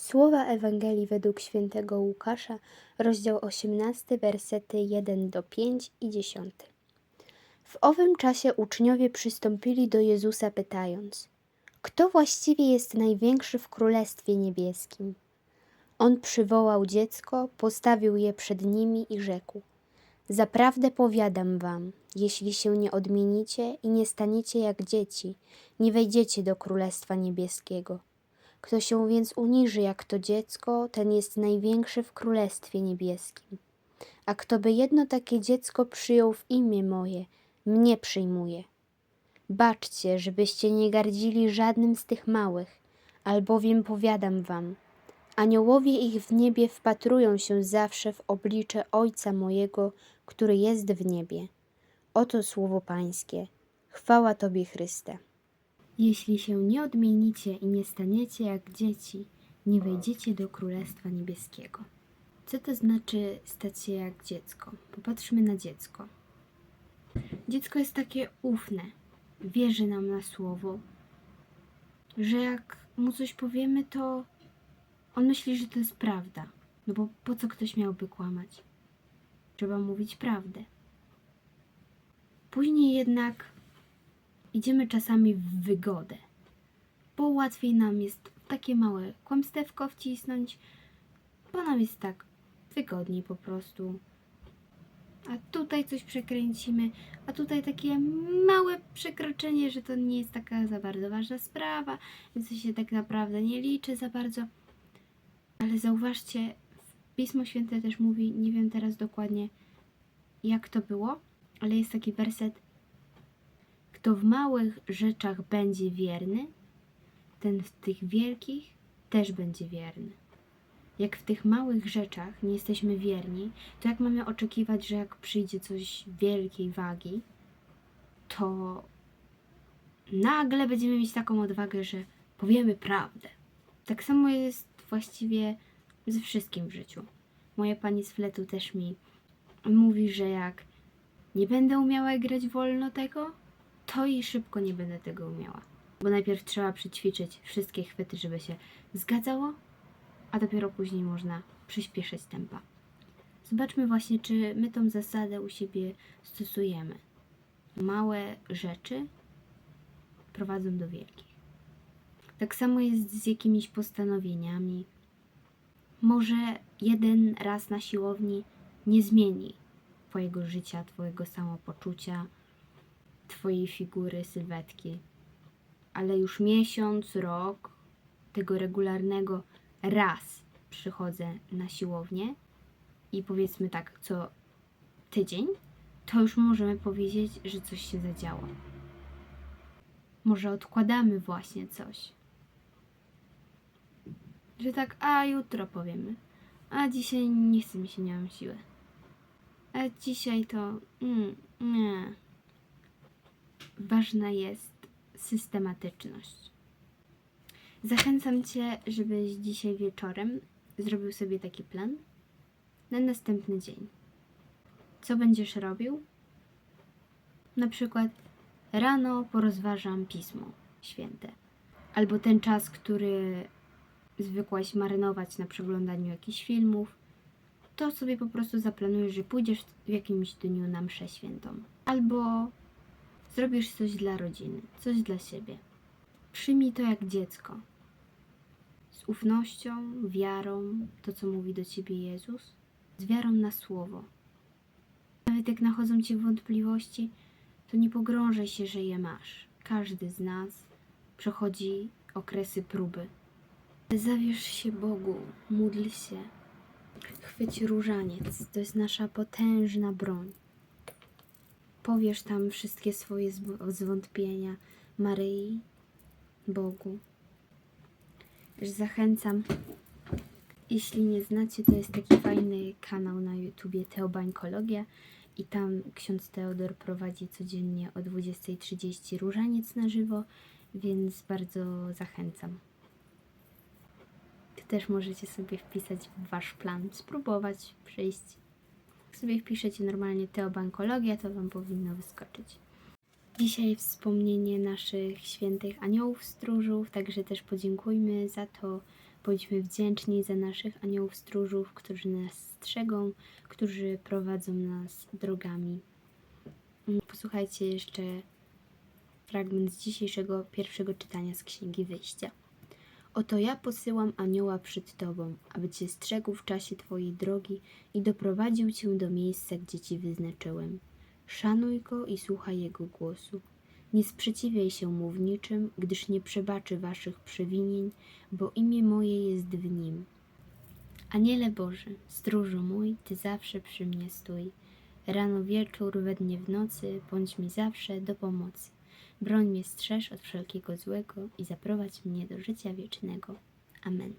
Słowa Ewangelii według świętego Łukasza, rozdział 18, wersety 1 do 5 i 10. W owym czasie uczniowie przystąpili do Jezusa pytając: Kto właściwie jest największy w Królestwie Niebieskim? On przywołał dziecko, postawił je przed nimi i rzekł: Zaprawdę powiadam wam, jeśli się nie odmienicie i nie staniecie jak dzieci, nie wejdziecie do Królestwa Niebieskiego. Kto się więc uniży jak to dziecko, ten jest największy w Królestwie Niebieskim. A kto by jedno takie dziecko przyjął w imię moje, mnie przyjmuje. Baczcie, żebyście nie gardzili żadnym z tych małych, albowiem powiadam wam, aniołowie ich w niebie wpatrują się zawsze w oblicze Ojca mojego, który jest w niebie. Oto słowo Pańskie. Chwała Tobie, Chryste. Jeśli się nie odmienicie i nie staniecie jak dzieci, nie wejdziecie do Królestwa Niebieskiego. Co to znaczy stać się jak dziecko? Popatrzmy na dziecko. Dziecko jest takie ufne, wierzy nam na słowo, że jak mu coś powiemy, to on myśli, że to jest prawda. No bo po co ktoś miałby kłamać? Trzeba mówić prawdę. Później jednak idziemy czasami w wygodę, bo łatwiej nam jest takie małe kłamstewko wcisnąć, bo nam jest tak wygodniej po prostu. A tutaj coś przekręcimy, a tutaj takie małe przekroczenie, że to nie jest taka za bardzo ważna sprawa, więc to się tak naprawdę nie liczy za bardzo. Ale zauważcie, Pismo Święte też mówi, nie wiem teraz dokładnie jak to było, ale jest taki werset. Kto w małych rzeczach będzie wierny, ten w tych wielkich też będzie wierny. Jak w tych małych rzeczach nie jesteśmy wierni, to jak mamy oczekiwać, że jak przyjdzie coś wielkiej wagi, to nagle będziemy mieć taką odwagę, że powiemy prawdę. Tak samo jest właściwie ze wszystkim w życiu. Moja pani z fletu też mi mówi, że jak nie będę umiała grać wolno tego, to i szybko nie będę tego umiała. Bo najpierw trzeba przećwiczyć wszystkie chwyty, żeby się zgadzało, a dopiero później można przyspieszyć tempa. Zobaczmy właśnie, czy my tą zasadę u siebie stosujemy. Małe rzeczy prowadzą do wielkich. Tak samo jest z jakimiś postanowieniami. Może jeden raz na siłowni nie zmieni Twojego życia, Twojego samopoczucia, Twojej figury, sylwetki, ale już miesiąc, rok tego regularnego raz przychodzę na siłownię i powiedzmy tak, co tydzień, to już możemy powiedzieć, że coś się zadziało. Może odkładamy właśnie coś. Że tak, a jutro powiemy. A dzisiaj nie chce mi się, nie mam siły. A dzisiaj to. Mm, nie. Ważna jest systematyczność. Zachęcam Cię, żebyś dzisiaj wieczorem zrobił sobie taki plan na następny dzień. Co będziesz robił? Na przykład rano porozważam pismo święte, albo ten czas, który zwykłaś marynować na przeglądaniu jakichś filmów, to sobie po prostu zaplanujesz, że pójdziesz w jakimś dniu na mszę świętą. Albo zrobisz coś dla rodziny, coś dla siebie. Przyjmij to jak dziecko. Z ufnością, wiarą, to co mówi do ciebie Jezus, z wiarą na słowo. Nawet jak nachodzą ci wątpliwości, to nie pogrążaj się, że je masz. Każdy z nas przechodzi okresy próby. Zawierz się Bogu, módl się. Chwyć różaniec, to jest nasza potężna broń. Powiesz tam wszystkie swoje zwątpienia Maryi, Bogu. Zachęcam. Jeśli nie znacie, to jest taki fajny kanał na YouTubie Teobańkologia i tam ksiądz Teodor prowadzi codziennie o 20.30 różaniec na żywo, więc bardzo zachęcam. Ty też możecie sobie wpisać w wasz plan, spróbować przyjść. Sobie wpiszecie normalnie teobankologia, to wam powinno wyskoczyć. Dzisiaj wspomnienie naszych świętych aniołów stróżów, także też podziękujmy za to Bądźmy wdzięczni za naszych aniołów stróżów, którzy nas strzegą, którzy prowadzą nas drogami. Mm, Posłuchajcie jeszcze fragment z dzisiejszego pierwszego czytania z Księgi Wyjścia. Oto ja posyłam anioła przed Tobą, aby Cię strzegł w czasie Twojej drogi i doprowadził Cię do miejsca, gdzie Ci wyznaczyłem. Szanuj go i słuchaj jego głosu. Nie sprzeciwiaj się mu w niczym, gdyż nie przebaczy Waszych przewinień, bo imię moje jest w nim. Aniele Boży, stróżu mój, Ty zawsze przy mnie stój. Rano, wieczór, we dnie, w nocy, bądź mi zawsze do pomocy. Broń mnie strzeż od wszelkiego złego i zaprowadź mnie do życia wiecznego. Amen.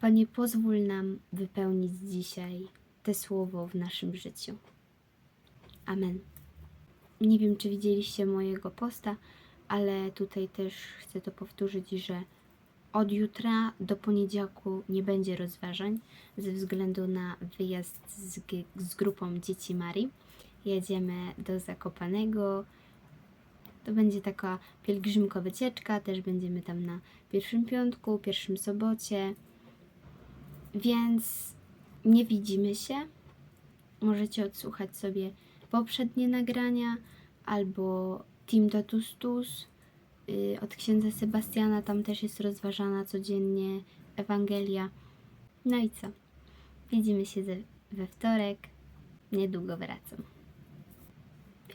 Panie, pozwól nam wypełnić dzisiaj te słowo w naszym życiu. Amen. Nie wiem, czy widzieliście mojego posta, ale tutaj też chcę to powtórzyć, że od jutra do poniedziałku nie będzie rozważań ze względu na wyjazd z, z grupą Dzieci Marii. Jedziemy do Zakopanego. To będzie taka pielgrzymka wycieczka, też będziemy tam na pierwszym piątku, pierwszym sobocie. Więc nie widzimy się. Możecie odsłuchać sobie poprzednie nagrania albo Team Totus Tus y, od księdza Sebastiana. Tam też jest rozważana codziennie Ewangelia. No i co? Widzimy się we wtorek. Niedługo wracam.